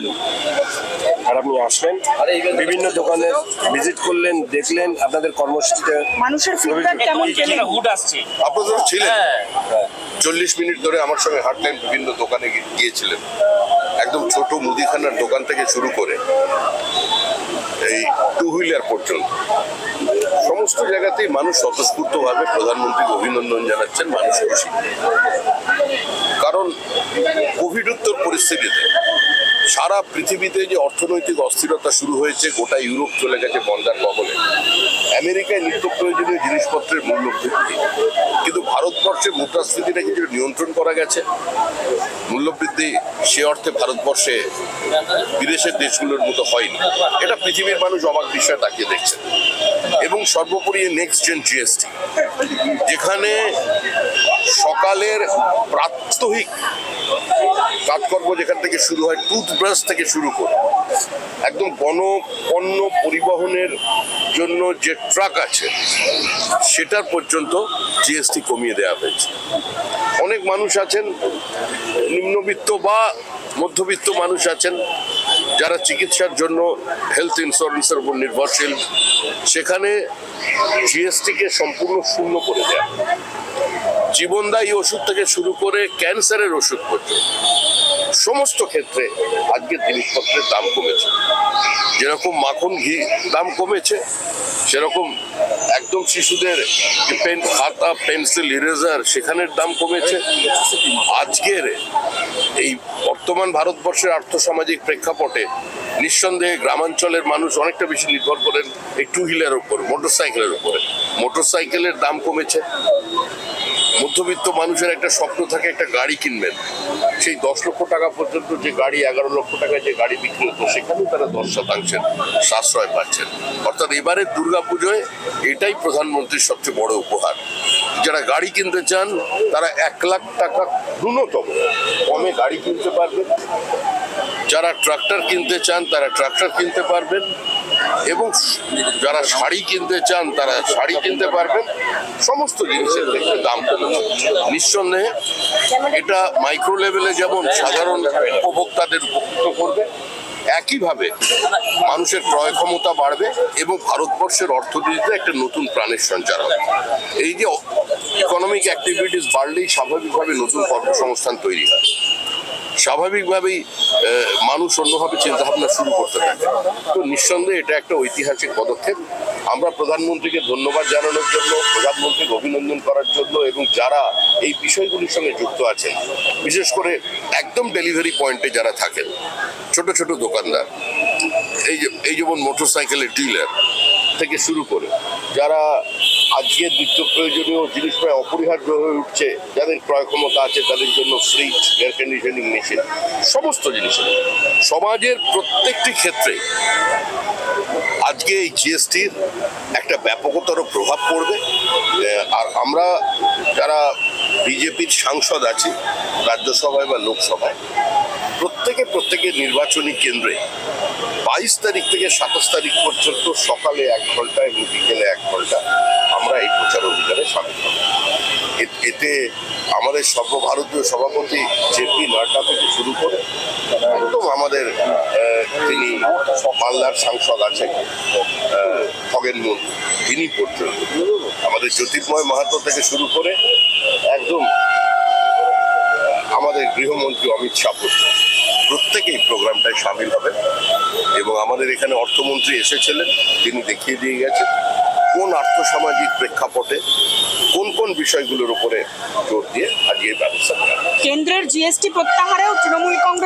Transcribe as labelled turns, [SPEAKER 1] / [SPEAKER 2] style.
[SPEAKER 1] গেল
[SPEAKER 2] আর আপনি আসলেন বিভিন্ন দোকানে ভিজিট করলেন দেখলেন আপনাদের কর্মসূচিতে
[SPEAKER 1] মানুষের ফিডব্যাক কেমন
[SPEAKER 3] হুড আসছে।
[SPEAKER 4] আপনারা তো ছিলেন।
[SPEAKER 3] হ্যাঁ।
[SPEAKER 4] চল্লিশ মিনিট ধরে আমার সঙ্গে হাঁটলেন বিভিন্ন দোকানে গিয়েছিলেন। একদম ছোট মুদিখানার দোকান থেকে শুরু করে এই টু হুইলার পর্যন্ত। সমস্ত জায়গাতেই মানুষ স্বতঃস্ফূর্তভাবে প্রধানমন্ত্রীকে অভিনন্দন জানাচ্ছেন মানুষ খুশি কারণ কোভিড উত্তর পরিস্থিতিতে সারা পৃথিবীতে যে অর্থনৈতিক অস্থিরতা শুরু হয়েছে, গোটা ইউরোপ চলে গেছে বন্যার কবলে। আমেরিকায় নিত্য প্রয়োজনীয় জিনিসপত্রের মূল্য বৃদ্ধি। কিন্তু ভারতবর্ষে মুদ্রাস্ফীতিটা কিছু নিয়ন্ত্রণ করা গেছে। মূল্যবৃদ্ধি সে অর্থে ভারতবর্ষে বিদেশের দেশগুলোর মতো হয়নি। এটা পৃথিবীর মানুষ অবাক বিষয়ে তাকিয়ে দেখছে। এবং সর্বোপরি নেক্সট জেন জিএসটি যেখানে সকালের প্রাত্যহিক কাজকর্ম যেখান থেকে শুরু হয় টুথব্রাশ থেকে শুরু করে। একদম গণপণ্য পরিবহনের জন্য যে ট্রাক আছে, সেটার পর্যন্ত জিএসটি কমিয়ে দেওয়া হয়েছে। অনেক মানুষ আছেন, নিম্নবিত্ত বা মধ্যবিত্ত মানুষ আছেন, যারা চিকিৎসার জন্য হেলথ ইন্স্যুরেন্সের উপর নির্ভরশীল। সেখানে জিএসটিকে সম্পূর্ণ শূন্য করে দেয়। জীবনদায়ী ওষুধ থেকে শুরু করে ক্যান্সারের ওষুধ পর্যন্ত। সমস্ত ক্ষেত্রে আজকে জিনিসপত্রের দাম কমেছে। যেরকম মাখন ঘি দাম কমেছে, সেরকম একদম শিশুদের পেন, খাতা, পেন্সিল, ইরেজার, সেখানের দাম কমেছে। আজকের এই বর্তমান ভারতবর্ষের আর্থসামাজিক প্রেক্ষাপটে নিঃসন্দেহে গ্রামাঞ্চলের মানুষ অনেকটা বেশি নির্ভর করেন এই টু হুইলার উপর মোটরসাইকেলের উপরে। মোটরসাইকেলের দাম কমেছে। মধ্যবিত্ত মানুষের একটা স্বপ্ন থাকে একটা গাড়ি কিনবেন। সেই দশ লক্ষ টাকা পর্যন্ত যে গাড়ি, এগারো লক্ষ টাকায় যে গাড়ি বিক্রি হতো, সেখানেও তারা দশ শতাংশের সাশ্রয় পাচ্ছেন। অর্থাৎ এবারের দুর্গাপুজোয় এটাই প্রধানমন্ত্রীর সবচেয়ে বড় উপহার। যারা গাড়ি কিনতে চান, তারা এক লাখ টাকা ন্যূনতম কমে গাড়ি কিনতে পারবেন। যারা ট্রাক্টর কিনতে চান, তারা ট্রাক্টর কিনতে পারবেন এবং যারা শাড়ি কিনতে চান, তারা শাড়ি কিনতে পারবেন। সমস্ত জিনিসের ক্ষেত্রে দাম কমেছে নিঃসন্দেহে এটা মাইক্রো লেভেলে যেমন সাধারণ উপভোক্তাদের উপকৃত করবে একইভাবে মানুষের ক্রয় ক্ষমতা বাড়বে এবং ভারতবর্ষের অর্থনীতিতে একটা নতুন প্রাণের সঞ্চার হবে। এই যে ইকোনমিক অ্যাক্টিভিটিস বাড়লেই স্বাভাবিকভাবে নতুন কর্মসংস্থান তৈরি হয়। স্বাভাবিকভাবেই মানুষ অন্যভাবে চিন্তাভাবনা শুরু করতে থাকে। তো নিঃসন্দেহে এটা একটা ঐতিহাসিক পদক্ষেপ। আমরা প্রধানমন্ত্রীকে ধন্যবাদ জানানোর জন্য, প্রধানমন্ত্রীকে অভিনন্দন করার জন্য এবং যারা এই বিষয়গুলির সঙ্গে যুক্ত আছেন, বিশেষ করে একদম ডেলিভারি পয়েন্টে যারা থাকেন, ছোট ছোট দোকানদার, এই এই যেমন মোটর সাইকেলের ডিলার থেকে শুরু করে, যারা আজকের নিত্য প্রয়োজনীয় জিনিস প্রায় অপরিহার্য হয়ে উঠছে। যাদের ক্রয় ক্ষমতা আছে, তাদের জন্য ফ্রিজ এয়ার কন্ডিশনিং মেশিন সমস্ত জিনিস। সমাজের প্রত্যেকটি ক্ষেত্রে আজকে এই জিএসটির একটা ব্যাপকতর প্রভাব পড়বে। আর আমরা যারা বিজেপির সাংসদ আছি, রাজ্যসভায় বা লোকসভায়, প্রত্যেকে প্রত্যেকের নির্বাচনী কেন্দ্রে বাইশ তারিখ থেকে সাতাশ তারিখ পর্যন্ত সকালে এক ঘণ্টা এবং বিকেলে এক ঘণ্টা আমরা এই প্রচার অভিযানে সামিল হব। এতে আমাদের সর্বভারতীয় সভাপতি জেপি নাড্ডা থেকে শুরু করে একদম আমাদের তিনি মালদার সাংসদ আছেন খগেন তিনি পর্যন্ত। আমাদের জ্যোতির্ময় মাহাতো থেকে শুরু করে একদম আমাদের গৃহমন্ত্রী অমিত শাহ পর্যন্ত। প্রত্যেকেই প্রোগ্রামটায় সামিল হবে। এবং আমাদের এখানে অর্থমন্ত্রী এসেছিলেন, তিনি দেখিয়ে দিয়ে গেছেন কোন আর্থসামাজিক প্রেক্ষাপটে কোন কোন বিষয়গুলোর উপরে জোর দিয়ে আজকে ব্যবস্থা করা
[SPEAKER 1] কেন্দ্রের জিএসটি প্রত্যাহারেও তৃণমূল কংগ্রেস